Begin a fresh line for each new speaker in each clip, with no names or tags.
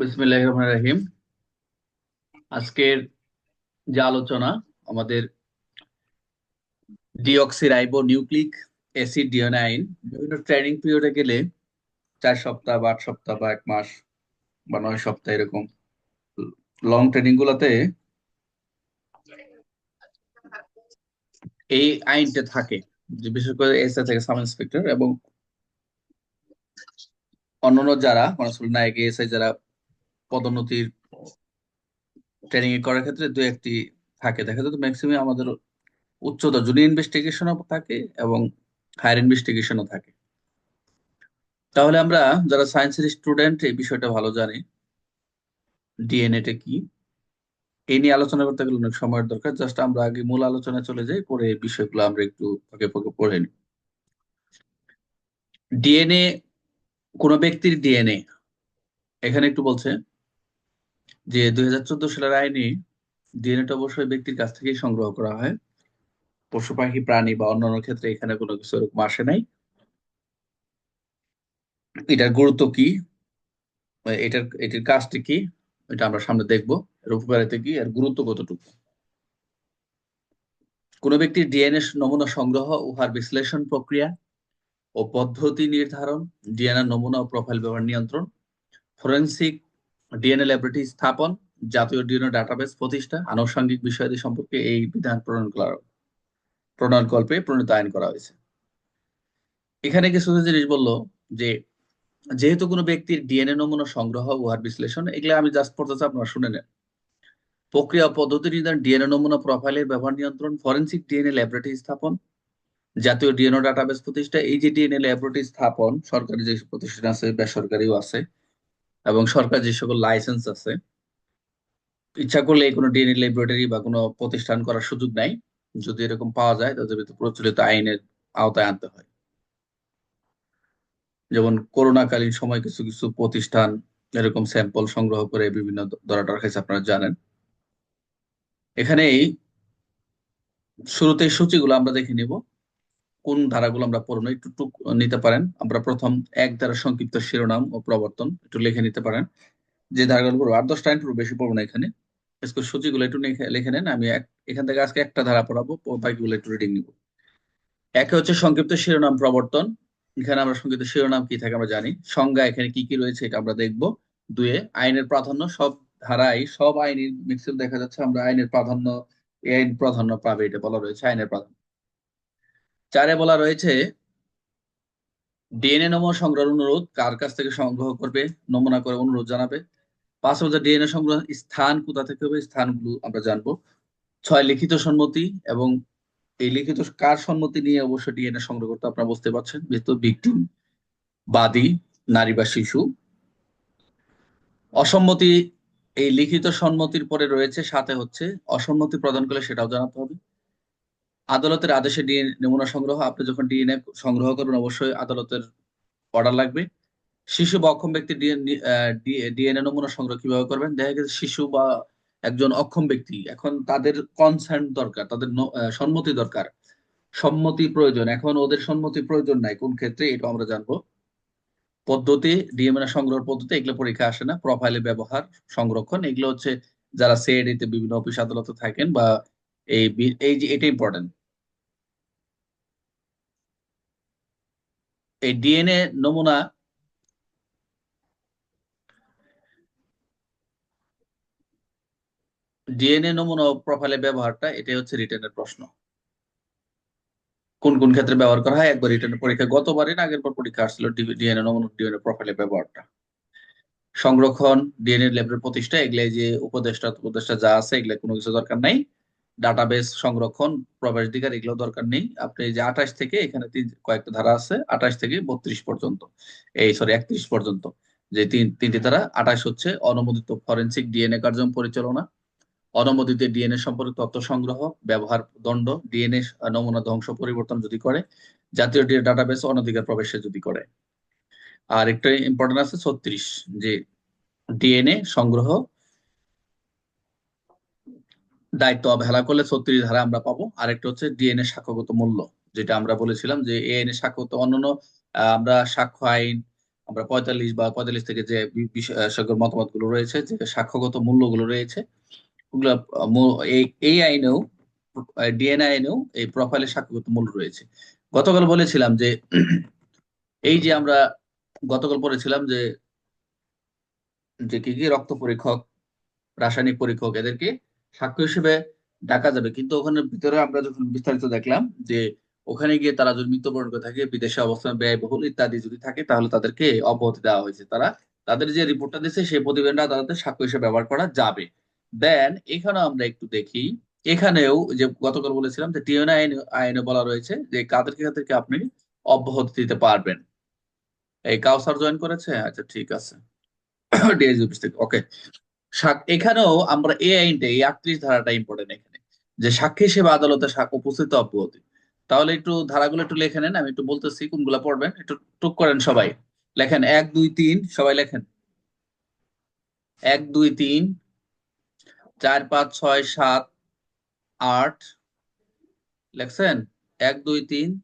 বিসমিল্লাহ রহমান রাহিম। আজকের যে আলোচনা, আমাদের ডিঅক্সিরাইবো নিউক্লিক অ্যাসিড ডিওনাইন, বিভিন্ন ট্রেনিং পিরিয়ডে গেলে চার সপ্তাহ বা আট সপ্তাহ বা এক মাস বা নয় সপ্তাহ এরকম লং ট্রেনিং গুলোতে এই আইনটা থাকে, যে বিশেষ করে এসএ থেকে সাব ইন্সপেক্টর এবং অন্যান্য যারা কনস্টেবল নায়ক এসআই যারা পদোন্নতির ট্রেনিং করার ক্ষেত্রে দু একটি থাকে। দেখা যায় ম্যাক্সিমাম আমাদের উচ্চতা জুনিয়র ইনভেস্টিগেশনও থাকে এবং হায়ার ইনভেস্টিগেশনও থাকে। তাহলে আমরা যারা সায়েন্সের স্টুডেন্ট এই বিষয়টা ভালো জানি। ডিএনএটা কি? এই নিয়ে আলোচনা করতে গেলে অনেক সময়ের দরকার। জাস্ট আমরা আগে মূল আলোচনায় চলে যাই, পরে এই বিষয়গুলো আমরা একটু ফাঁকে ফাঁকে পড়ে নিই। ডিএনএ কোন ব্যক্তির ডিএনএ এখানে একটু বলছে যে দুই হাজার চোদ্দ সালের আইনে ডিএনএটা অবশ্যই ব্যক্তির কাছ থেকেই সংগ্রহ করা হয়। পশু পাখি প্রাণী বা অন্যান্য ক্ষেত্রে এখানে কোনো কিছু এরকম আসে নাই। এটার গুরুত্ব কি? এটার, এটির কাজটি কি? এটা আমরা সামনে দেখব। এর উপকারিতা কি? এর গুরুত্ব কতটুকু? কোন ব্যক্তির ডিএনএ নমুনা সংগ্রহ, উহার বিশ্লেষণ প্রক্রিয়া ও পদ্ধতি নির্ধারণ, ডিএনএ নমুনা ও প্রোফাইল ব্যবহার নিয়ন্ত্রণ, ফরেন্সিক ডিএনএ ল্যাবরেটরি স্থাপন, জাতীয় ডিএনএ ডাটাবেস প্রতিষ্ঠা, আনুষঙ্গিক বিষয়াদি সম্পর্কে এই বিধান প্রণয়ন করা প্রণয়নকল্পে প্রণীত আইন করা হয়েছে। এখানে কিছু জিনিস বলল যে, যেহেতু কোনো ব্যক্তির ডিএনএ নমুনা সংগ্রহ উহার বিশ্লেষণ, এগুলো আমি জাস্ট পড়তে চাই, আপনারা শুনে নেন। প্রক্রিয়া পদ্ধতি নির্ধারণ ডিএনএ নমুনা প্রোফাইলের ব্যবহার নিয়ন্ত্রণ ফরেন্সিক ডিএনএ ল্যাবরেটরি স্থাপন, জাতীয় ডিএনএ ডাটাবেস প্রতিষ্ঠা, এই যে ডিএনএ ল্যাবরেটরি স্থাপন, সরকারি যে প্রতিষ্ঠান আছে, বেসরকারিও আছে এবং সরকার যে সকল লাইসেন্স আছে, ইচ্ছা করলে কোনো ডিএনএ ল্যাবরেটরি বা কোনো প্রতিষ্ঠান করার সুযোগ নাই। যদি এরকম পাওয়া যায়, তাদের প্রচলিত আইনের আওতায় আনতে হয়। যেমন করোনাকালীন সময় কিছু কিছু প্রতিষ্ঠান এরকম স্যাম্পল সংগ্রহ করে বিভিন্ন ধরাটার খাইছে, আপনারা জানেন। এখানে শুরুতে সূচিগুলো আমরা দেখে নিব। কোন ধারাগুলো আমরা পড়ব একটু টুক নিতে পারেন। আমরা প্রথম এক ধারা সংক্ষিপ্ত শিরোনাম ও প্রবর্তন একটু লিখে নিতে পারেন। যে ধারাগুলো পড়ব আট দশটা একটু বেশি পড়ব না এখানে। সূচিগুলো একটু লিখে নেন, আমি এখান থেকে আজকে একটা ধারা পড়াবো বাকিগুলো একটু রিডিং নিব। একে হচ্ছে সংক্ষিপ্ত শিরোনাম প্রবর্তন। এখানে আমরা সংক্ষিপ্ত শিরোনাম কি থাকে আমরা জানি। সংজ্ঞা এখানে কি কি রয়েছে এটা আমরা দেখব। দুয়ে, আইনের প্রাধান্য, সব ধারাই সব আইনের মিক্সিল দেখা যাচ্ছে, আমরা আইনের প্রাধান্য এই আইন প্রাধান্য পাবে এটা বলা রয়েছে, আইনের প্রাধান্য। চারে বলা রয়েছে, ডিএনএ নমুনা সংগ্রহ অনুরোধ কার কাছ থেকে সংগ্রহ করবে, নমুনা করে অনুরোধ জানাবে। পাঁচ হচ্ছে ডিএনএ সংগ্রহ, স্থান কোথা থেকে হবে স্থানগুলো আমরা জানব। ছয়, লিখিত সম্মতি এবং এই লিখিত কার সম্মতি নিয়ে অবশ্যই ডিএনএ সংগ্রহ করতে আপনারা বুঝতে পারছেন। যেহেতু ভিকটিম বাদী, নারী বা শিশু। অসম্মতি, এই লিখিত সম্মতির পরে রয়েছে, সাথে হচ্ছে অসম্মতি প্রদান করলে সেটাও জানাতে হবে। আদালতের আদেশে ডিএনএ নমুনা সংগ্রহ, আপনি যখন ডিএনএ সংগ্রহ করবেন, অবশ্যই আদালতের অর্ডার লাগবে। শিশু বা অক্ষম ব্যক্তি ডিএনএ নমুনা সংগ্রহ কীভাবে করবেন? দেখা গেছে শিশু বা একজন অক্ষম ব্যক্তি, এখন তাদের কনসার্ন দরকার, তাদের সম্মতি দরকার। সম্মতি প্রয়োজন, এখন ওদের সম্মতি প্রয়োজন নাই, কোন ক্ষেত্রে এটা আমরা জানব। পদ্ধতি ডিএমএ সংগ্রহ পদ্ধতি, এগুলো পরীক্ষা আসে না প্রোফাইলে ব্যবহার, সংরক্ষণ, এগুলো হচ্ছে যারা সেডিতে বিভিন্ন অফিস, আদালতে থাকেন বা এই এই যে এটা ইম্পর্টেন্ট এই ডিএনএ নমুনা ডিএনএ নমুনা প্রোফাইলে ব্যবহারটা, এটাই হচ্ছে রিটার্নের প্রশ্ন। কোন কোন ক্ষেত্রে ব্যবহার করা হয়? একবার রিটার্নের পরীক্ষা, গতবারের আগের পর পরীক্ষা আসছিল ডিএনএ নমুনা ডিএনএ প্রোফাইলে ব্যবহারটা। সংরক্ষণ ডিএনএ ল্যাবের প্রতিষ্ঠা এগুলো যে উপদেষ্টা উপদেষ্টা যা আছে এগুলো কোনো কিছু দরকার নাই। ডাটাবেস সংরক্ষণ প্রবেশাধিকার এগুলো দরকার নেই। আপনি যে আঠাশ থেকে এখানে কয়েকটা ধারা আছে, আঠাশ থেকে বত্রিশ পর্যন্ত। এই সরি একত্রিশ পর্যন্ত। যে তিন, তিনটি ধারা, আঠাশ হচ্ছে অনুমোদিত ফরেন্সিক ডিএনএ কার্যক্রম পরিচালনা, অনুমোদিত ডিএনএ সম্পর্কে তথ্য সংগ্রহ, ব্যবহার দণ্ড, ডিএনএ নমুনা ধ্বংস পরিবর্তন যদি করে, জাতীয় ডাটাবেস অনধিকার প্রবেশে যদি করে। আর একটা ইম্পর্টেন্ট আছে ছত্রিশ, যে ডিএনএ সংগ্রহ দায়িত্ব অবহেলা করলে ছত্রিশ ধারা আমরা পাবো। আরেকটা হচ্ছে ডিএনএ সাক্ষ্যগত মূল্য, যেটা আমরা বলেছিলাম যে এএনএ সাক্ষ্যগত অন্যান্য আমরা সাক্ষ্য আইন, আমরা পঁয়তাল্লিশ বা পঁয়তাল্লিশ থেকে যে বি- মতামতগুলো রয়েছে, যে সাক্ষ্যগত মূল্যগুলো রয়েছে এই আইনেও ডিএনএ আইনেও এই প্রোফাইলের সাক্ষ্যগত মূল্য রয়েছে। গতকাল বলেছিলাম যে এই যে আমরা গতকাল পড়েছিলাম যে যে কি কি রক্ত পরীক্ষক, রাসায়নিক পরীক্ষক এদেরকে সাক্ষ্য হিসেবে ডাকা যাবে। কিন্তু ওখানে ভিতরে আমরা যখন বিস্তারিত দেখলাম যে ওখানে গিয়ে তারা যদি মৃত্যুবরণ করে থাকে, বিদেশে অবস্থান ব্যয়বহুল ইত্যাদি যদি থাকে, তাহলে তাদেরকে অব্যাহতি দেওয়া হয়েছে। তারা তাদের যে রিপোর্টটা দিচ্ছে সেই প্রতিবেদনটা তাদের সাক্ষ্য হিসেবে ব্যবহার করা যাবে। দেন এখানে আমরা একটু দেখি, এখানেও যে গতকাল বলেছিলাম যে টিএনএ আইন, আইনে বলা রয়েছে যে কাদেরকে কাদেরকে আপনি অব্যাহতি দিতে পারবেন। এই কাউসার জয়েন করেছে? আচ্ছা ঠিক আছে। অফিস থেকে ওকে এখানেও আমরা এই আইনটা এই আটত্রিশ ধারাটা ইম্পর্টেন্ট এখানে। যে সাক্ষী হিসেবে আদালতে উপস্থিত অব্যাহতি। তাহলে একটু ধারাগুলো একটু লেখে নেন, আমি একটু বলতেছি কোনগুলো পড়বেন, একটু টুক করেন সবাই। লেখেন, এক, দুই, তিন, সবাই লেখেন। এক, দুই, তিন, চার, পাঁচ, ছয়, সাত, আট, লেখছেন? এক, দুই, তিন,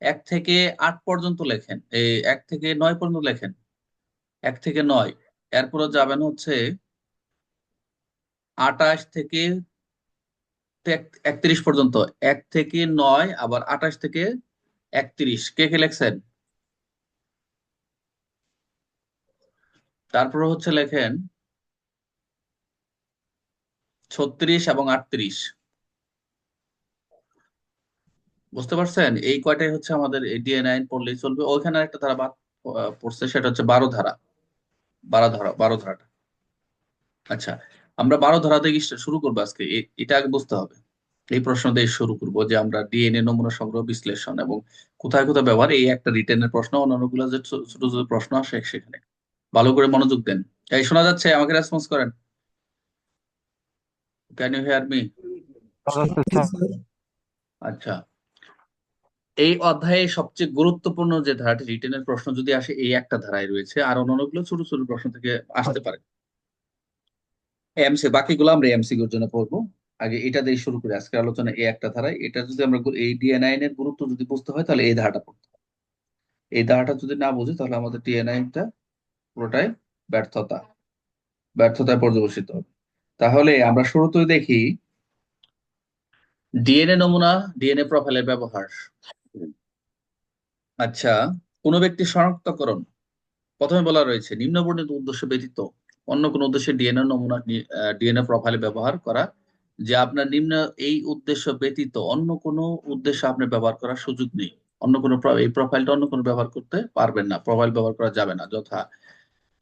এক থেকে আট পর্যন্ত লেখেন। এই এক থেকে নয় পর্যন্ত লেখেন। এক থেকে নয়। এরপরে যাবেন হচ্ছে আটাশ থেকে একত্রিশ পর্যন্ত। এক থেকে নয়, আবার আটাশ থেকে একত্রিশ। কে কে লেখছেন? তারপর হচ্ছে লেখেন ছত্রিশ এবং আটত্রিশ। বুঝতে পারছেন? এই কয়টাই হচ্ছে আমাদের ডিএনআই আইন পড়লেই চলবে। ওইখানে একটা ধারা বাদ পড়ছে, সেটা হচ্ছে বারো ধারা। বারো ধারা, বারো ধারাটা। আচ্ছা আমরা বারো ধারা থেকে শুরু করব আজকে। এটা আগে বুঝতে হবে। এই প্রশ্ন দিয়ে শুরু করব যে আমরা ডিএনএ নমুনা সংগ্রহ বিশ্লেষণ এবং কোথায় কোথায় ব্যবহার এই একটা রিটেনের প্রশ্ন অন্যান্যগুলো যে ছোট ছোট প্রশ্ন আসে সেখানে। ভালো করে মনোযোগ দেন। এই শোনা যাচ্ছে আমাকে রেসপন্স করেন। ক্যান ইউ হেয়ার মি আচ্ছা এই অধ্যায়ে সবচেয়ে গুরুত্বপূর্ণ যে ধারাটি রিটেনের প্রশ্ন যদি আসে এই একটা ধারায় রয়েছে আর অন্যান্যগুলো ছোট ছোট প্রশ্ন থেকে আসতে পারে। এমসি বাকিগুলো আমরা এমসি এমসিকিউর জন্য পড়ব আগে এটা দিয়ে শুরু করি। আজকে আলোচনা এই একটা ধারায়। এটা যদি আমরা এই ডিএনআইন এর গুরুত্ব যদি বুঝতে হয়, তাহলে এই ধারাটা পড়তে হবে। এই ধারাটা যদি না বুঝি, তাহলে আমাদের ডিএনআইনটা পুরোটাই ব্যর্থতা, ব্যর্থতায় পর্যবেসিত হবে। তাহলে আমরা শুরুতেই দেখি ডিএনএ নমুনা ডিএনএ প্রোফাইলের ব্যবহার। আচ্ছা কোন ব্যক্তি শনাক্তকরণ, প্রথমে বলা রয়েছে, নিম্নবর্ণিত উদ্দেশ্য ব্যতীত অন্য কোন উদ্দেশ্যে ডিএনএ নমুনা ডিএনএ প্রোফাইলে ব্যবহার করা, যে আপনার নিম্ন এই উদ্দেশ্য ব্যতীত অন্য কোনো উদ্দেশ্যে আপনি ব্যবহার করার সুযোগ নেই। অন্য কোনো এই প্রোফাইলটা অন্য কোনো ব্যবহার করতে পারবেন না প্রোফাইল ব্যবহার করা যাবে না, যথা।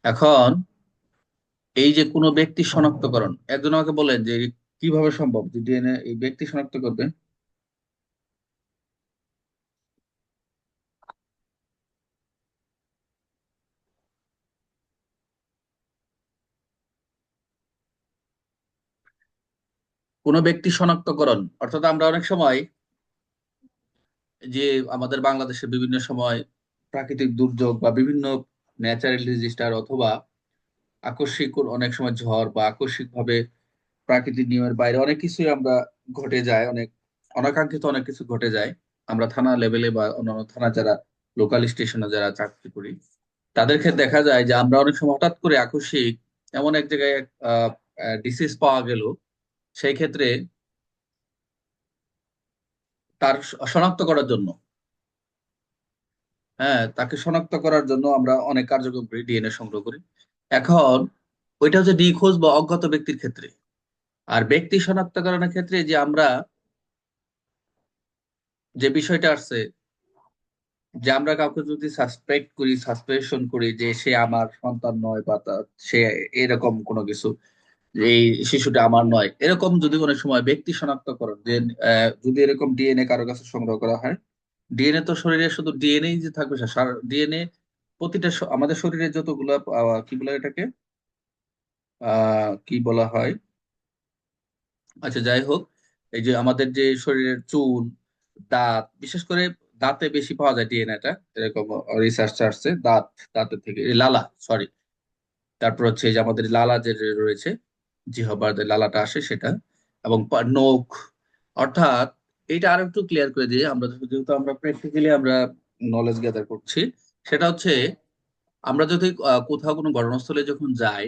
এখন, এই যে কোনো ব্যক্তি শনাক্তকরণ, একজন আমাকে বলেন যে কীভাবে সম্ভব যে ডিএনএ এই ব্যক্তি শনাক্ত করবে কোনো ব্যক্তি শনাক্তকরণ, অর্থাৎ আমরা অনেক সময় যে আমাদের বাংলাদেশে বিভিন্ন সময় প্রাকৃতিক দুর্যোগ বা বিভিন্ন ন্যাচারাল ডিজাস্টার অথবা আকস্মিক অনেক সময় ঝড় বা আকস্মিক ভাবে প্রাকৃতিক নিয়মের বাইরে অনেক কিছুই আমরা ঘটে যায়, অনেক অনাকাঙ্ক্ষিত অনেক কিছু ঘটে যায়। আমরা থানা লেভেলে বা অন্যান্য থানা যারা লোকাল স্টেশনে যারা চাকরি করি, তাদের ক্ষেত্রে দেখা যায় যে আমরা অনেক সময় হঠাৎ করে আকস্মিক এমন এক জায়গায় ডিসিজ পাওয়া গেল সেই ক্ষেত্রে তার শনাক্ত করার জন্য। হ্যাঁ তাকে শনাক্ত করার জন্য আমরা অনেক কার্যক্রম করি ডিএনএ সংগ্রহ করি। এখন ওইটা হচ্ছে নিখোঁজ বা অজ্ঞাত ব্যক্তির ক্ষেত্রে। আর ব্যক্তি শনাক্তকরণের ক্ষেত্রে যে আমরা যে বিষয়টা আসছে, যে আমরা কাউকে যদি সাসপেক্ট করি সাসপেনশন করি যে সে আমার সন্তান নয় বা সে এরকম কোনো কিছু এই শিশুটা আমার নয়। এরকম যদি কোনো সময় ব্যক্তি শনাক্ত শনাক্তকরণ যে যদি এরকম ডিএনএ কারও কাছে সংগ্রহ করা হয় ডিএনএ তো শরীরে শুধু ডিএনএ যে থাকবে ডিএনএ প্রতিটা আমাদের শরীরে যতগুলা কি বলে এটাকে? কি বলা হয়? আচ্ছা যাই হোক, এই যে আমাদের যে শরীরের চুল, দাঁত, বিশেষ করে দাঁতে বেশি পাওয়া যায় ডিএনএটা এরকম রিসার্চ আসছে, দাঁত, দাঁতের থেকে লালা সরি তারপর হচ্ছে যে আমাদের লালা যে রয়েছে জিহবার লালাটা আসে সেটা এবং নখ। অর্থাৎ এইটা আরও একটু ক্লিয়ার করে দিয়ে আমরা যেহেতু আমরা প্র্যাকটিক্যালি আমরা নলেজ গ্যাদার করছি, সেটা হচ্ছে আমরা যদি কোথাও কোনো ঘটনাস্থলে যখন যাই,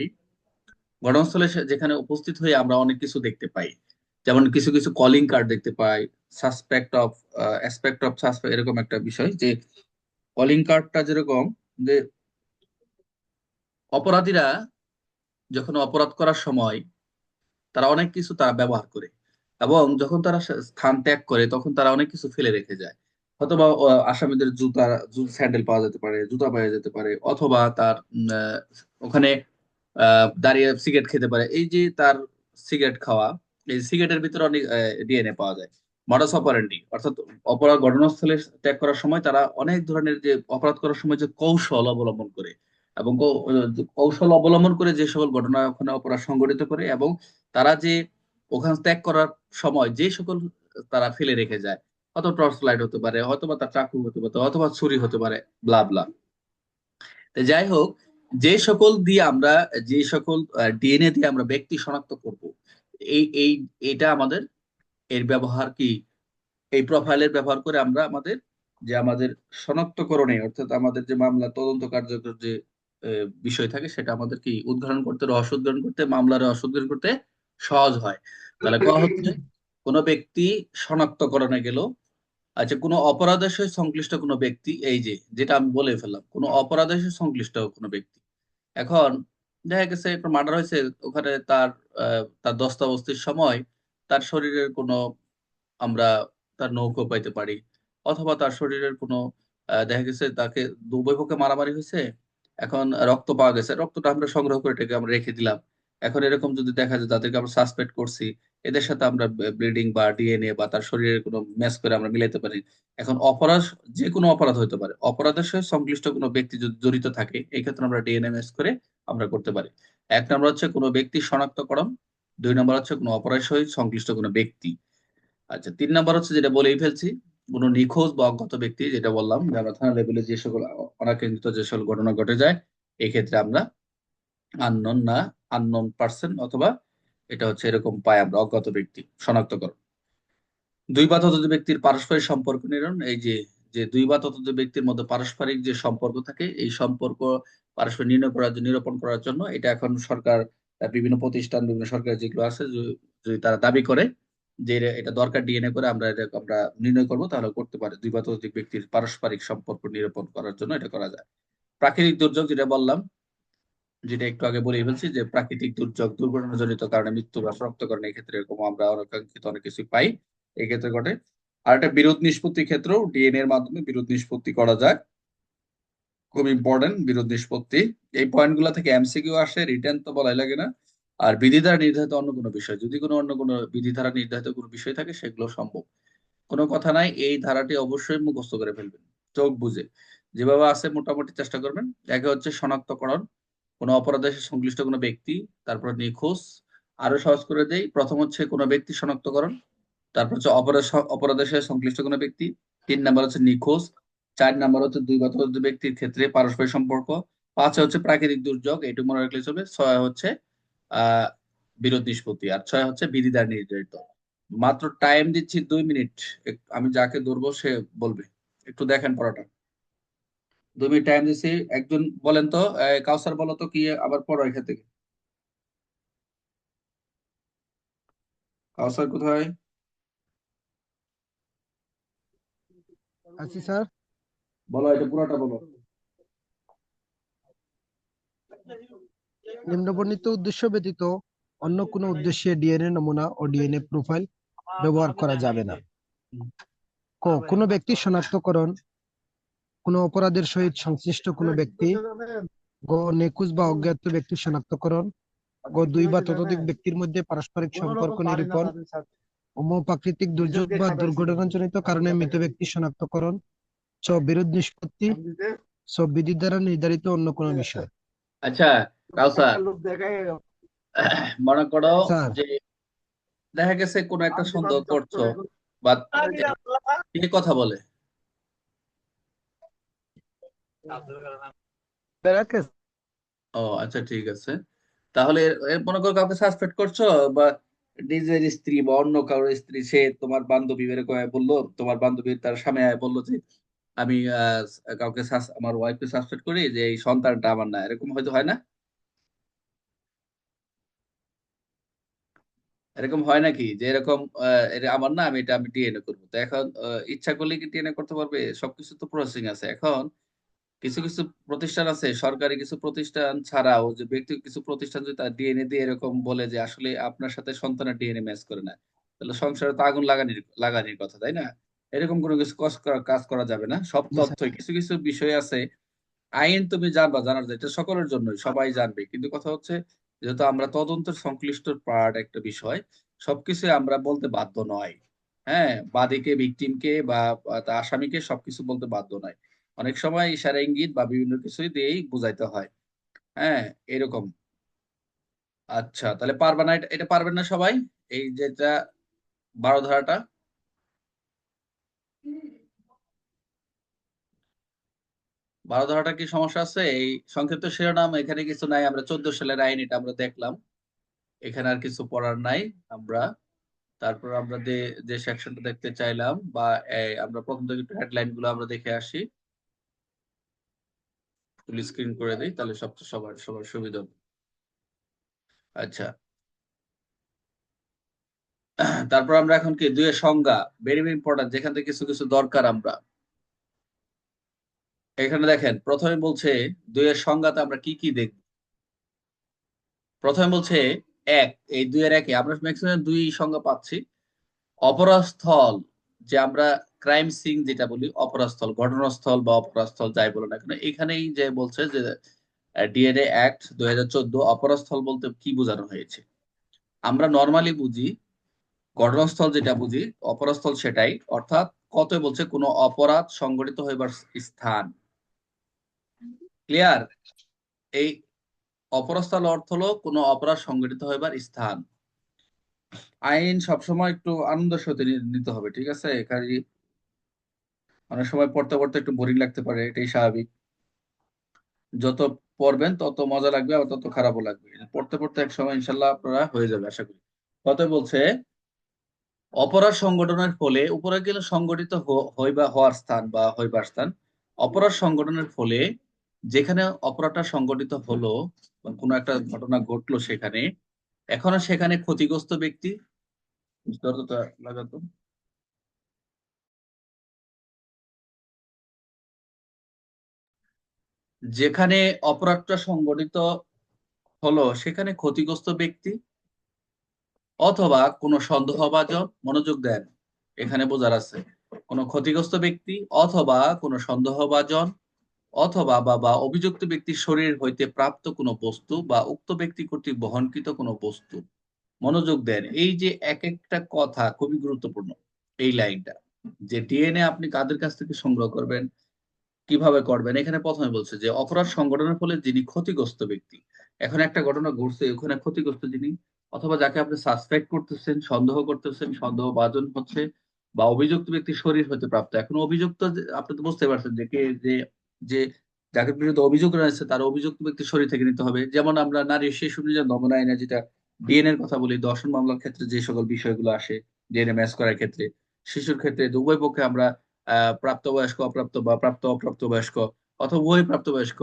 ঘটনাস্থলে যেখানে উপস্থিত হয়ে আমরা অনেক কিছু দেখতে পাই। যেমন কিছু কিছু কলিং কার্ড দেখতে পাই suspect of aspect of suspect এরকম একটা বিষয় যে কলিং কার্ডটা যেরকম যে অপরাধীরা যখন অপরাধ করার সময় তারা অনেক কিছু তারা ব্যবহার করে এবং যখন তারা স্থান ত্যাগ করে, তখন তারা অনেক কিছু ফেলে রেখে যায়। অথবা আসামিদের জুতা স্যান্ডেল পাওয়া যেতে পারে, জুতা পাওয়া যেতে পারে, অথবা তার ওখানে দাঁড়িয়ে সিগারেট খেতে পারে। এই যে তার সিগারেট খাওয়া, এই সিগারেটের ভিতরে অনেক ডিএনএ পাওয়া যায়। মডাস অপারেন্ডি অর্থাৎ অপরাধ ঘটনাস্থলে ত্যাগ করার সময় তারা অনেক ধরনের যে, অপরাধ করার সময় যে কৌশল অবলম্বন করে এবং কৌশল অবলম্বন করে যে সকল ঘটনা ওখানে অপরাধ সংঘটিত করে এবং তারা যে ওখান ত্যাগ করার সময় যে সকল তারা ফেলে রেখে যায়, হয়তো টর্চ লাইট হতে পারে অথবা তার চাকু হতে পারে, অথবা ছুরি হতে পারে ব্লা ব্লা যাই হোক, যে সকল দিয়ে আমরা, যে সকল ডিএনএ দিয়ে আমরা ব্যক্তি শনাক্ত করব, এই এই, এটা আমাদের এর ব্যবহার কি? এই প্রোফাইলের ব্যবহার করে আমরা আমাদের যে আমাদের শনাক্তকরণে, অর্থাৎ আমাদের যে মামলা, তদন্ত কার্যকর যে বিষয় থাকে সেটা আমাদের কি উদ্ঘাটন করতে, রহস্য উদ্ঘাটন করতে, মামলার রহস্য উদ্ঘাটন করতে সহজ হয়। তাহলে কথা হচ্ছে কোনো ব্যক্তি শনাক্তকরণে গেল আচ্ছা কোনো অপরাধের সঙ্গে সংশ্লিষ্ট কোনো ব্যক্তি, এই যে, যেটা আমি বলে ফেললাম, কোনো অপরাধের সঙ্গে সংশ্লিষ্ট কোনো ব্যক্তি। এখন দেখা গেছে একটা মার্ডার হয়েছে, ওখানে তার তার দস্তাবস্তির সময় তার শরীরের কোনো আমরা তার নৌকো পাইতে পারি, অথবা তার শরীরের কোনো দেখা গেছে তাকে পক্ষে মারামারি হয়েছে এখন রক্ত পাওয়া গেছে, রক্তটা আমরা সংগ্রহ করে এটাকে আমরা রেখে দিলাম। এখন এরকম যদি দেখা যায় তাদেরকে আমরা সাসপেক্ট করছি, এদের সাথে আমরা ব্লিডিং বা ডিএনএ বা তার শরীরের কোনো ম্যাচ করে আমরা মিলাতে পারি। এখন অপরাধ, যে কোনো অপরাধ হতে পারে, অপরাধের সাথে সংশ্লিষ্ট কোনো ব্যক্তি যদি জড়িত থাকে, এই ক্ষেত্রে আমরা ডিএনএ ম্যাচ করে আমরা করতে পারি। এক নম্বর হচ্ছে কোনো ব্যক্তি শনাক্তকরণ, দুই নম্বর হচ্ছে কোনো অপরাধের সহিত সংশ্লিষ্ট কোনো ব্যক্তি। আচ্ছা তিন নম্বর হচ্ছে যেটা বলেই ফেলছি কোন নিখোঁজ বা অজ্ঞাত ব্যক্তি, যেটা বললাম যে আমরা থানা লেভেলে যে সকল অনাকাঙ্ক্ষিত যে সকল ঘটনা ঘটে যায় এই ক্ষেত্রে আমরা আননোন না আননোন পার্সন অথবা এটা হচ্ছে এরকম পাই আমরা, অজ্ঞাত ব্যক্তি, শনাক্তকরণ। দুই বা ততোধিক ব্যক্তির পারস্পরিক সম্পর্ক নির্ণয় এই যে যে দুই বা ততোধিক ব্যক্তির মধ্যে পারস্পরিক যে সম্পর্ক থাকে, এই সম্পর্ক পারস্পরিক নির্ণয় করার জন্য, নিরূপণ করার জন্য, এটা এখন সরকার, বিভিন্ন প্রতিষ্ঠান, বিভিন্ন সরকার যেগুলো আছে, যদি তারা দাবি করে যে এটা- দরকার ডিএনএ করে আমরা এটা আমরা নির্ণয় করব, তাহলে করতে পারে দুই বা ব্যক্তির পারস্পরিক সম্পর্ক নিরূপণ করার জন্য এটা করা যায়। প্রাকৃতিক দুর্যোগ যেটা বললাম, যেটা একটু আগে বলেই ফেলছি, যে প্রাকৃতিক দুর্যোগ দুর্ঘটনাজনিত কারণে মৃত্যু বা এই ক্ষেত্রে এরকম আমরা অনাকাঙ্ক্ষিত অনেক কিছু পাই এই ক্ষেত্রে ঘটে। আর একটা বিরোধ নিষ্পত্তির ক্ষেত্রেও ডিএনএ এর মাধ্যমে বিরোধ নিষ্পত্তি করা যায়। খুব ইম্পর্টেন্ট বিরোধ নিষ্পত্তি। এই পয়েন্টগুলা থেকে এমসিকিউ আসে রিটার্ন তো বলাই লাগে না। আর বিধি দ্বারা নির্ধারিত অন্য কোনো বিষয়। যদি কোনো অন্য কোনো বিধি দ্বারা নির্ধারিত কোনো বিষয় থাকে, সেগুলো সম্ভব। কোনো কথা নাই, এই ধারাটি অবশ্যই মুখস্থ করে ফেলবেন, চোখ বুঝে যেভাবে আছে, মোটামুটি চেষ্টা করবেন। একে হচ্ছে শনাক্তকরণ। কোনো অপরাধের সংশ্লিষ্ট কোনো ব্যক্তি, তারপর নিখোঁজ, আরও সহজ করে দেই। প্রথম হচ্ছে কোনো ব্যক্তি শনাক্তকরণ, তারপর হচ্ছে অপরাধ অপরাধের সাথে সংশ্লিষ্ট কোনো ব্যক্তি। তিন নাম্বার হচ্ছে নিখোঁজ, চার নাম্বার হচ্ছে দুই বা ব্যক্তির ক্ষেত্রে পারস্পরিক সম্পর্ক, পাঁচ হচ্ছে প্রাকৃতিক দুর্যোগ এটু মনে রাখলে চলবে। ছয় হচ্ছে বিরোধ নিষ্পত্তি। আর ছয় হচ্ছে বিধি দ্বারা নির্ধারিত। মাত্র টাইম দিচ্ছি দুই মিনিট আমি যাকে ধরবো সে বলবে। একটু দেখেন পড়াটা। দুই মিনিট টাইম দিচ্ছি। একজন বলেন তো কাউসার বলো তো কি আবার পড়ো এখান থেকে। কাউসার কোথায়?
আছি স্যার।
বলো এটা পুরোটা বলো।
নিম্নবর্ণিত উদ্দেশ্য ব্যতীত অন্য কোনো উদ্দেশ্যে ডিএনএ নমুনা ও ডিএনএ প্রোফাইল ব্যবহার করা যাবে না। ক, কোনো ব্যক্তি শনাক্তকরণ, কোনো অপরাধের সহিত সংশ্লিষ্ট কোনো ব্যক্তি, গ, নিখোঁজ বা অজ্ঞাত ব্যক্তি শনাক্তকরণ, গ, দুই বা ততোধিক ব্যক্তির মধ্যে পারস্পরিক সম্পর্ক নিরূপণ ওম প্রাকৃতিক দুর্যোগ বা দুর্ঘটনাজনিত কারণে মৃত ব্যক্তি শনাক্তকরণ, চ, বিরোধ নিষ্পত্তি, চ বিধি দ্বারা নির্ধারিত অন্য কোনো বিষয়।
আচ্ছা মনে করো যে দেখা গেছে কোনো একটা সন্দেহ করছ বা কে কথা বলে? ও আচ্ছা ঠিক আছে। তাহলে মনে করো কাউকে সাসপেক্ট করছ বা নিজের স্ত্রী বা অন্য কারোর স্ত্রী সে তোমার বান্ধবী এরকম আয় বলল তোমার বান্ধবী তার স্বামী আয় বলল যে আমি আহ, কাউকে সাস- আমার ওয়াইফকে সাসপেক্ট করি যে এই সন্তানটা আমার না এরকম হয়তো হয় না? এরকম হয় নাকি যে এরকম আমার না আমি এটা আমি ডিএনএ করব? তো এখন ইচ্ছা করলে কি ডিএনএ করতে পারবে? সবকিছু তো প্রসেসিং আছে। এখন কিছু কিছু প্রতিষ্ঠান আছে সরকারি কিছু প্রতিষ্ঠান ছাড়াও যে ব্যক্তিগত কিছু প্রতিষ্ঠান যদি তার ডিএনএ দিয়ে এরকম বলে যে আসলে আপনার সাথে সন্তানের ডিএনএ ম্যাচ করে না তাহলে সংসারে তো আগুন লাগানির লাগানির কথা তাই না? এরকম কোনো কিছু কাজ করা কাজ করা যাবে না। সব তথ্য কিছু কিছু বিষয় আছে। আইন তুমি জানবা জানার যায় এটা সকলের জন্যই সবাই জানবে। কিন্তু কথা হচ্ছে যেহেতু আমরা তদন্তের সংশ্লিষ্ট পার্ট একটা বিষয়, সবকিছু আমরা বলতে বাধ্য নয়। হ্যাঁ বাদীকে ভিকটিমকে বা আসামিকে সবকিছু বলতে বাধ্য নয়। অনেক সময় ইশারা, ইঙ্গিত বা বিভিন্ন কিছুই দিয়েই বুঝাইতে হয়। হ্যাঁ এরকম। আচ্ছা তাহলে পারবে না এটা এটা পারবেন না সবাই? এই যেটা বারো ধারাটা? বারো ধারাটা কি সমস্যা আছে? এই সংক্ষিপ্ত শিরোনাম, এখানে কিছু নাই, আমরা চোদ্দ সালের আইন এটা আমরা দেখলাম। এখানে আর কিছু পড়ার নাই আমরা। তারপর আমরা যে সেকশনটা দেখতে চাইলাম বা আমরা প্রথম থেকে একটু হেডলাইনগুলো আমরা দেখে আসি। ফুল স্ক্রিন করে দিই, তাহলে সবচেয়ে সবার সবার সুবিধা আচ্ছা। তারপর আমরা এখন কি? দুইয়ের সংজ্ঞা ভেরি ইম্পর্টেন্ট যেখান থেকে কিছু কিছু দরকার আমরা। এখানে দেখেন, প্রথমে বলছে দুইয়ের সংজ্ঞাতে আমরা কি কি দেখব? প্রথমে বলছে এক, এই দুইয়ের একে, আমরা ম্যাক্সিমাম দুই সংজ্ঞা পাচ্ছি। অপরাধস্থল যে আমরা ক্রাইম সিন যেটা বলি অপরাধস্থল ঘটনাস্থল বা অপরাধস্থল যাই বলো না কেন, এখানেই যে বলছে যে ডিএনএ অ্যাক্ট দুই অপরাধস্থল বলতে কি বোঝানো হয়েছে? আমরা নর্মালি বুঝি, ঘটনাস্থল যেটা বুঝি, অপরাস্থল সেটাই, অর্থাৎ কত বলছে কোনো অপরাধ সংগঠিত হইবার স্থান। ক্লিয়ার এই অপরাধস্থল অর্থ হলো কোনো অপরাধ সংগঠিত হইবার স্থান। আইন সবসময় একটু আনন্দের সাথে নিতে হবে, ঠিক আছে? এখানে অনেক সময় পড়তে পড়তে একটু বোরিং লাগতে পারে, এটাই স্বাভাবিক। যত পড়বেন, তত মজা লাগবে আবার তত খারাপও লাগবে। পড়তে পড়তে এক সময় ইনশাল্লাহ আপনারা হয়ে যাবে, আশা করি। কত বলছে, অপরাধ সংগঠনের ফলে উপরে গেলে সংগঠিত হইবা হওয়ার স্থান বা হইবার স্থান। অপরাধ সংগঠনের ফলে যেখানে অপরাধটা সংগঠিত হলো, কোনো একটা ঘটনা ঘটলো সেখানে, এখনও সেখানে ক্ষতিগ্রস্ত ব্যক্তি? লাগাতো। যেখানে অপরাধটা সংগঠিত হলো, সেখানে ক্ষতিগ্রস্ত ব্যক্তি? অথবা কোনো সন্দেহভাজন মনোযোগ দেন, এখানে বোঝার আছে। কোনো ক্ষতিগ্রস্ত ব্যক্তি অথবা কোনো সন্দেহভাজন অথবা বা অভিযুক্ত ব্যক্তির শরীর হইতে প্রাপ্ত কোনো বস্তু বা উক্ত ব্যক্তি কর্তৃক বহনকৃত কোনো বস্তু। মনোযোগ দেন। এই যে এক একটা কথা খুবই গুরুত্বপূর্ণ এই লাইনটা, যে ডিএনএ আপনি কাদের কাছ থেকে সংগ্রহ করবেন, কীভাবে করবেন, এখানে প্রথমে বলছে যে অপরাধ সংগঠনের ফলে যিনি ক্ষতিগ্রস্ত ব্যক্তি, এখন একটা ঘটনা ঘটছে, ওখানে ক্ষতিগ্রস্ত যিনি, অথবা যাকে আপনি সাসপেক্ট করতেছেন, সন্দেহ করতেছেন সন্দেহ বাজন হচ্ছে, বা অভিযুক্ত ব্যক্তির শরীর হতে প্রাপ্ত। এখন অভিযুক্ত আপনি তো বুঝতে পারছেন যে কে, যে যে যাকে বিরুদ্ধে অভিযোগ রয়েছে, তার অভিযুক্ত ব্যক্তির শরীর থেকে নিতে হবে। যেমন আমরা নারী শিশু নির্যাতন দমন আইনে যেটা ডিএনএ কথা বলি, দর্শন মামলার ক্ষেত্রে যে সকল বিষয়গুলো আসে ডিএনএ ম্যাচ করার ক্ষেত্রে, শিশুর ক্ষেত্রে উভয় পক্ষে আমরা প্রাপ্তবয়স্ক, অপ্রাপ্ত বা প্রাপ্ত অপ্রাপ্ত বয়স্ক অথবা উভয় প্রাপ্তবয়স্ক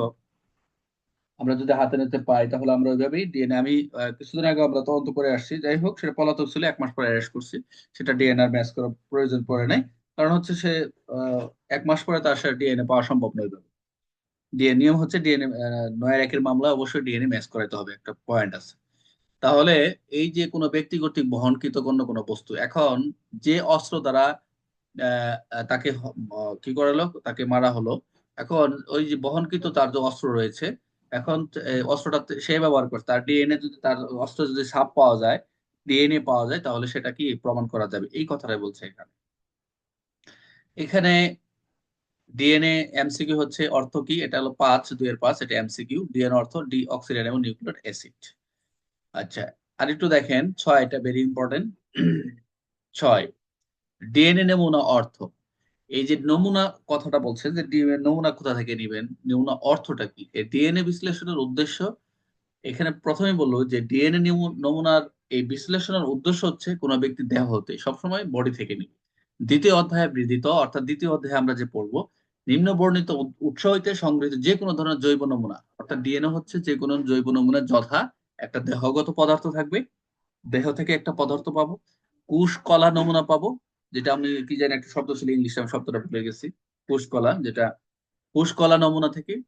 আমরা যদি হাতে নিতে পাই, তাহলে আমরা ওইভাবেই ডিএনএ আমি কিছুদিন আগে আমরা তদন্ত করে আসছি। যাই হোক, সেটা পলাতক ছিল, এক মাস পরে অ্যারেস্ট করছি। সেটা ডিএনএ ম্যাচ করার প্রয়োজন পড়ে নাই। কারণ হচ্ছে সে এক মাস পরে তার সাথে ডিএনএ পাওয়া সম্ভব নয় ডিএনএ নিয়ম হচ্ছে ডিএনএ নয় একের মামলা অবশ্যই ডিএনএ ম্যাচ করাইতে হবে, একটা পয়েন্ট আছে। তাহলে এই যে কোনো ব্যক্তি কর্তৃক বহনকৃত কোনো কোনো বস্তু, এখন যে অস্ত্র দ্বারা তাকে কি করালো, তাকে মারা হলো, এখন ওই যে বহনকৃত তার যে অস্ত্র রয়েছে, এখন অস্ত্রটা সে ব্যবহার করে, তার ডিএনএ যদি, তার অস্ত্র যদি ছাপ পাওয়া যায় ডিএনএ পাওয়া যায়, তাহলে সেটা কি প্রমাণ করা যাবে? এই কথাটাই বলছে এখানে। এখানে ডিএনএ এমসিকিউ হচ্ছে অর্থ কি? এটা হলো পাঁচ দুই এর পাঁচ, এটা এমসিকিউ ডিএনএ অর্থ ডি অক্সিডেন এবং নিউক্লিক অ্যাসিড। আচ্ছা আর একটু দেখেন, ছয়, এটা ভেরি ইম্পর্টেন্ট ছয় ডিএনএ নমুনা অর্থ। এই যে নমুনা কথাটা বলছেন যে ডিএনএ নমুনা কোথা থেকে নেবেন? নমুনা অর্থটা কি? এই ডিএনএ বিশ্লেষণের উদ্দেশ্য, এখানে প্রথমে বলল যে ডিএনএ নমুনার এই বিশ্লেষণের উদ্দেশ্য হচ্ছে কোনো ব্যক্তির দেহ হতে, সবসময় বডি থেকে নিবে দ্বিতীয় অধ্যায়ে বৃদ্ধিত অর্থাৎ দ্বিতীয় অধ্যায়ে আমরা যে পড়ব নিম্ন বর্ণিত উৎস হইতে সংগৃহীত যে কোনো ধরনের জৈব নমুনা, অর্থাৎ ডিএনএ হচ্ছে যে কোনো জৈব নমুনা যথা, একটা দেহগত পদার্থ থাকবে, দেহ থেকে একটা পদার্থ পাবো কুশ কলা নমুনা পাবো, যেটা আমি কি জানি একটা শব্দ ছিল ইংলিশে, আমি শব্দটা ভুলে গেছি কুশ কলা, যেটা কুশ কলা নমুনা থেকে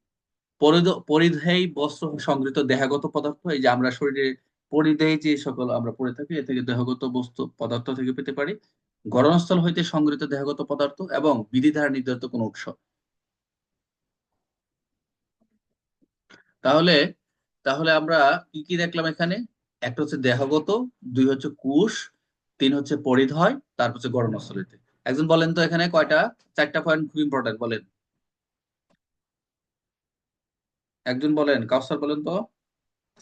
পরিধ- পরিধেয়ী বস্ত্র সংগৃহীত দেহগত পদার্থ, এই যে আমরা শরীরে পরিধেয় যে সকল আমরা পড়ে থাকি, এ থেকে দেহগত বস্তু, পদার্থ থেকে পেতে পারি গরণস্থল হইতে সংগৃহীত দেহগত পদার্থ এবং বিধি দ্বারা নির্ধারিত কোন উৎস। তাহলে তাহলে আমরা কি কি দেখলাম এখানে? একটা হচ্ছে দেহগত, দুই হচ্ছে কুশ তিন হচ্ছে পরিধয়, তারপর হচ্ছে গরণস্থল হইতে। একজন বলেন তো এখানে কয়টা? চারটা পয়েন্ট খুব ইম্পর্টেন্ট বলেন। একজন বলেন, কাউসার বলেন তো।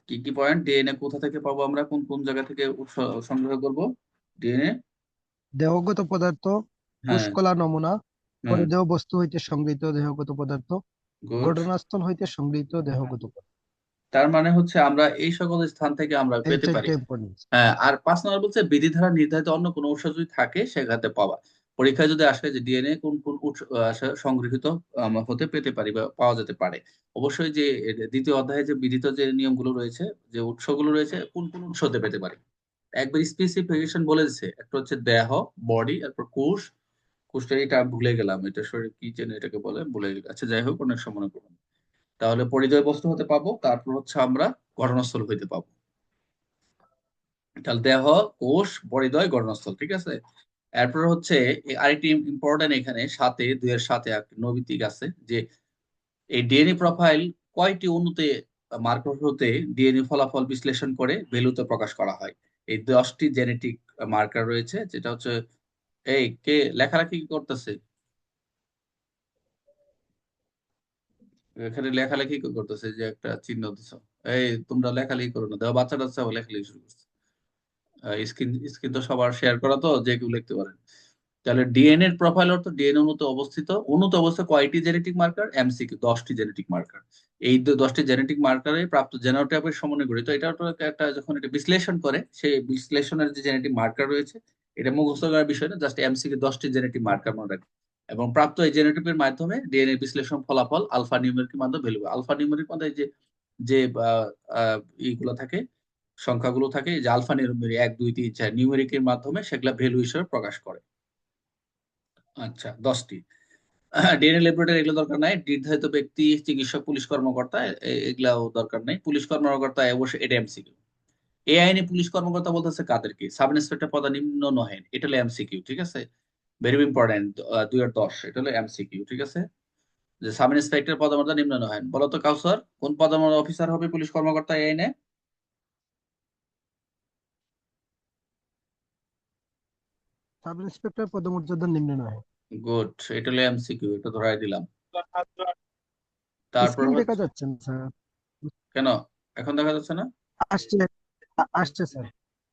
কি কি পয়েন্ট ডিএনএ কোথা থেকে পাবো আমরা? কোন কোন জায়গা থেকে সংগ্রহ করব? ডিএনএ
দেহগত পদার্থ
হ্যাঁ।
পুষ্কলা নমুনা
হ্যাঁ
পরিধেয় বস্তু হইতে সংগৃহীত দেহগত পদার্থ
গুড।
ঘটনাস্থল হইতে সংগৃহীত দেহগত পদার্থ।
তার মানে হচ্ছে আমরা এই সকল স্থান থেকে আমরা
এই
পেতে পারি।
চারটে
হ্যাঁ আর পাঁচ নম্বর বলছে বিধি দ্বারা নির্ধারিত অন্য কোনো উৎস যদি থাকে সেখানে পাওয়া। পরীক্ষায় যদি আসে যে ডিএনএ কোন কোন উৎস আহ, সে- সংগৃহীত আমরা হতে পেতে পারি বা পাওয়া যেতে পারে। অবশ্যই যে দ্বিতীয় অধ্যায়ে যে বিধিত যে নিয়মগুলো রয়েছে যে উৎসগুলো রয়েছে কোন কোন উৎস হতে পেতে পারে। একবার স্পেসিফিকেশন বলে দিচ্ছে একটা হচ্ছে দেহ বডি তারপর কোষ। কোষটা এটা ভুলে গেলাম, এটা শরীর কি যেন এটাকে বলে, ভুলে আচ্ছা যাই হোক, অনেক সময় করুন তাহলে পরিধেয় বস্তু হতে পাবো, তারপর হচ্ছে আমরা ঘটনাস্থল হইতে পাবো। তাহলে দেহ, কোষ পরিধয় ঘটনাস্থল ঠিক আছে? এরপর হচ্ছে আরেকটি ইম্পর্টেন্ট এখানে সাথে দুইয়ের সাথে একটি নৈবিত্তিক আছে, যে এই ডিএনএ প্রোফাইল কয়টি অণুতে মার্কার হতে ডিএনএ ফলাফল বিশ্লেষণ করে, ভ্যালুতে প্রকাশ করা হয়? এই দশটি জেনেটিক মার্কার রয়েছে, যেটা হচ্ছে, এই কে লেখালেখি কি করতেছে? এখানে লেখালেখি করতেছে যে একটা চিহ্ন দিছ। এই তোমরা লেখালেখি করো না, দেখো বাচ্চাটা লেখালেখি শুরু করছে। স্ক্রিন স্ক্রিন তো সবার শেয়ার করা তো, যে কেউ লিখতে পারেন তাহলে ডিএনএ এর প্রোফাইল অর্থ ডিএনএ অণুতে অবস্থিত। অণুতে অবস্থিত কয়টি জেনেটিক মার্কার এমসিকিউ দশটি জেনেটিক মার্কার এই দশটি জেনেটিক মার্কারে প্রাপ্ত জেনোটাইপের সমন্বয়ে গঠিত। এটা একটা যখন এটা বিশ্লেষণ করে, সেই বিশ্লেষণের যে জেনেটিক মার্কার রয়েছে, এটা মুখস্থ করার বিষয় না জাস্ট এমসিকিউ দশটি জেনেটিক মার্কার মনে রাখবে। এবং প্রাপ্ত এই জেনেটিকের মাধ্যমে ডিএনএ বিশ্লেষণ ফলাফল আলফা নিউমেরিকের মাধ্যমে ভ্যালু। আলফা নিউমেরিক মানে যে যে ইগুলো থাকে, সংখ্যাগুলো থাকে, যে আলফা নিউমেরিক এক, দুই, তিন, চার নিউমেরিকের মাধ্যমে সেগুলা ভ্যালু হিসেবে প্রকাশ করে। আচ্ছা দশটি। ডিএনএ ল্যাবরেটরি এগুলো দরকার নাই। নির্ধারিত ব্যক্তি, চিকিৎসক, পুলিশ কর্মকর্তা, এ- এগুলাও দরকার নাই। পুলিশ কর্মকর্তা অবশ্যই এটা এমসিকিউ এই আইনে পুলিশ কর্মকর্তা বলতেছে কাদেরকে? সাব ইন্সপেক্টর পদে নিম্ন নহেন। এটা হলো এমসিকিউ ঠিক আছে? ভেরি ইম্পর্টেন্ট দুই আর দশ। এটা হলো এমসিকিউ ঠিক আছে? যে সাব ইন্সপেক্টর পদমর্যাদা নিম্ন নহেন। বলো তো কাউসার, কোন পদমর্যাদা অফিসার হবে পুলিশ কর্মকর্তা এই আইনে?
সাব ইন্সপেক্টর পদমর্যাদার নিম্ন নয়।
গুড এটা হলো এমসিকিউ এটা ধরাই দিলাম। তারপর
স্ক্রিন দেখা যাচ্ছে না স্যার।
কেন? এখন দেখা যাচ্ছে না?
আসছে আসছে স্যার।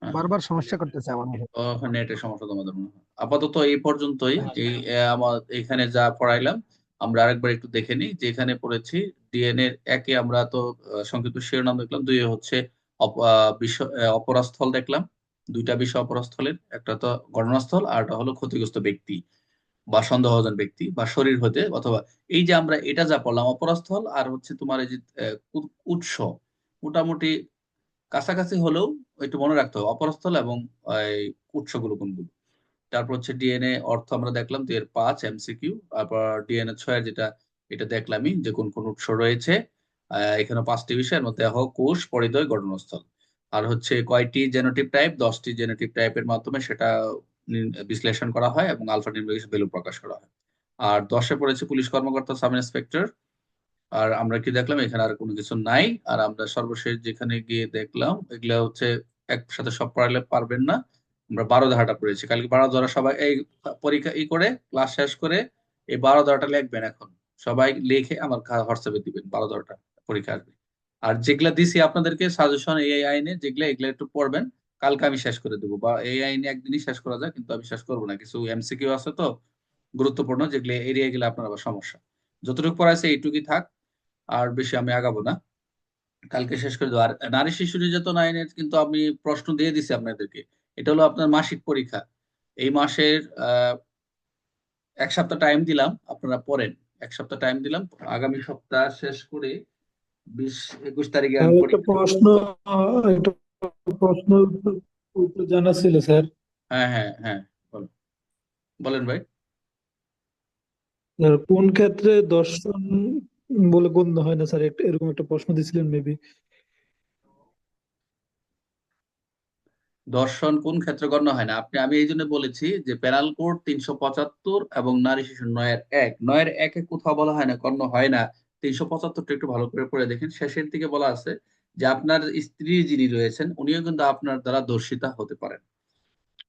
হ্যাঁ।
বারবার সমস্যা করতেছে আমার মনে হয়।
ও নেটের সমস্যা তোমাদের মনে হয়। আপাতত এই পর্যন্তই। এই আহ, আমার এখানে যা পড়াইলাম আমরা আরেকবার একটু দেখে নিই। যে এখানে পড়েছি ডিএনএ একে আমরা তো সংক্ষিপ্ত শিরোনাম দেখলাম। দুই হচ্ছে অপরাস্থল দেখলাম। দুইটা বিষয় অপরস্থলের, একটা তো ঘটনাস্থল আর একটা হলো ক্ষতিগ্রস্ত ব্যক্তি বা সন্দেহজন ব্যক্তি বা শরীর হতে অথবা এই যে আমরা এটা যা পড়লাম, অপরস্থল আর হচ্ছে তোমার এই যে উৎস, মোটামুটি কাছাকাছি হলেও একটু মনে রাখতে হবে অপরস্থল এবং এই উৎসগুলো কোনগুলো। তারপর হচ্ছে ডিএনএ অর্থ আমরা দেখলাম দুই এর পাঁচ এমসিকিউ, তারপর ডিএনএ ছয় যেটা, এটা দেখলামই যে কোন কোন উৎস রয়েছে। এখানে পাঁচটি বিষয়ের মধ্যে দেহ কোষ, পরিদয় গঠনস্থল আর হচ্ছে কয়টি জেনোটিপ টাইপ দশটি জেনোটিপ টাইপের মাধ্যমে সেটা বিশ্লেষণ করা হয় এবং আলফা নিউমেরিক ভ্যালু প্রকাশ করা হয়। আর দশে পড়েছে পুলিশ কর্মকর্তা সাব ইন্সপেক্টর। আর আমরা কি দেখলাম? এখানে আর কোনো কিছু নাই। আর আমরা সর্বশেষ যেখানে গিয়ে দেখলাম, এগুলা হচ্ছে একসাথে সব পড়ালে পারবেন না। আমরা বারো ধারাটা পড়েছি। কালকে বারো ধারা সবাই এই পরীক্ষা ই করে, ক্লাস শেষ করে এই বারো ধারাটা লিখবেন এখন। সবাই লিখে আমার হোয়াটসঅ্যাপে দিবেন, বারো ধারাটা পরীক্ষা আসবে। আর যেগুলা দিছি আপনাদেরকে সাজেশন এই আইনে, যেগুলা এগুলা একটু পড়বেন, কালকে আমি শেষ করে দেবো। বা এই আইনে একদিনই শেষ করা যায়, কিন্তু আমি শেষ করব না। কিছু এমসিকিউ আছে তো, গুরুত্বপূর্ণ, যেগুলো এরিয়া গেলে আপনার আবার সমস্যা। যতটুকু পড়াইছে এইটুকুই থাক, আর বেশি আমি আগাবো না। কালকে শেষ করে দেবো। আর নারী শিশু নির্যাতন আইনের কিন্তু আমি প্রশ্ন দিয়ে দিছি আপনাদেরকে। এটা হলো আপনার মাসিক পরীক্ষা। এই মাসের এক সপ্তাহ টাইম দিলাম, আপনারা পড়েন। এক সপ্তাহ টাইম দিলাম, আগামী সপ্তাহ শেষ করে বিশ একুশ তারিখে
একটা প্রশ্ন একটা প্রশ্ন উত্তর জানা ছিল স্যার।
হ্যাঁ হ্যাঁ হ্যাঁ বলেন ভাই।
কোন ক্ষেত্রে দর্শন বলে গণ্য হয় না স্যার? এরকম একটা প্রশ্ন দিছিলেন মেবি
দর্শন কোন ক্ষেত্রে গণ্য হয় না? আপনি আমি এই জন্য বলেছি যে প্যানাল কোড তিনশো পঁচাত্তর এবং নারী শিশু নয়ের এক। নয়ের একে কোথাও বলা হয় না গণ্য হয় না। তিনশো পঁচাত্তরটা একটু ভালো করে পড়ে দেখেন। শেষের দিকে বলা আছে যে আপনার স্ত্রী যিনি রয়েছেন উনিও কিন্তু আপনার দ্বারা দর্শিতা হতে পারেন।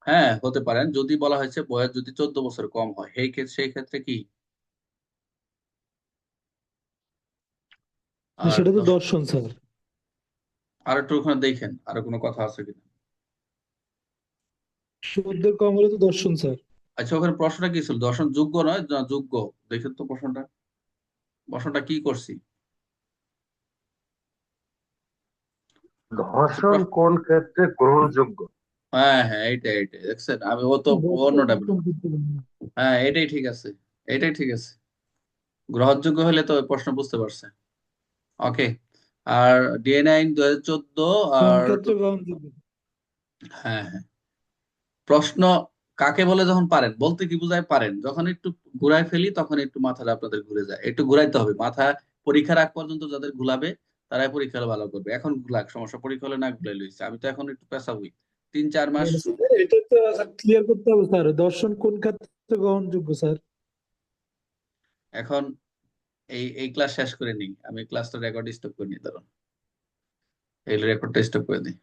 হ্যাঁ হতে পারেন। যদি বলা হয়েছে বয়স যদি চোদ্দ বছর কম হয় সেই ক্ষেত্রে কি?
সেটা তো দর্শন স্যার।
আর একটু ওখানে দেখেন আরও কোনো কথা আছে কিনা?
চোদ্দের কম হলে তো দর্শন স্যার।
আচ্ছা ওখানে প্রশ্নটা কি ছিল? দর্শন যোগ্য নয়? যোগ্য। দেখেন তো প্রশ্নটা। প্রশ্নটা কি করছি?
ধর্ষণ কোন ক্ষেত্রে গ্রহণযোগ্য?
হ্যাঁ হ্যাঁ এইটাই এইটাই। দেখছেন আমি ও তো অন্যটা হ্যাঁ এটাই ঠিক আছে এটাই ঠিক আছে। গ্রহণযোগ্য হলে তো প্রশ্ন বুঝতে পারছে। ওকে আর ডিএনএ আইন দু হাজার চোদ্দ আর হ্যাঁ হ্যাঁ। প্রশ্ন কাকে বলে যখন পারেন বলতে কি বোঝায় পারেন যখন একটু ঘুরায় ফেলি তখন একটু মাথাটা আপনাদের ঘুরে যায়। একটু ঘুরাইতে হবে মাথা পরীক্ষার আগ পর্যন্ত যাদের ঘুলাবে তারাই পরীক্ষা ভালো করবে। এখন ঘুলাক সমস্যা পরীক্ষা হলে না ঘুলাই লইছে। আমি তো এখন একটু পেশা হই তিন চার মাস
এটা তো ক্লিয়ার করতে হবে স্যার দর্শন কোন ক্ষেত্রে গ্রহণযোগ্য স্যার?
এখন এই এই ক্লাস শেষ করে নিই। আমি ক্লাসটা রেকর্ড স্টপ করে নিই ধরুন এই রেকর্ডটা স্টপ করে দিই।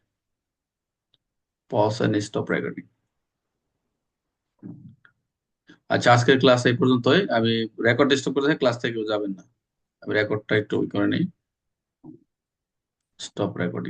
পজ এন্ড স্টপ রেকর্ডিং আচ্ছা আজকের ক্লাস এই পর্যন্তই। আমি রেকর্ড ডিস্টার্ব করে ক্লাস থেকেও যাবেন না। আমি রেকর্ডটা একটু করে নিই। Stop recording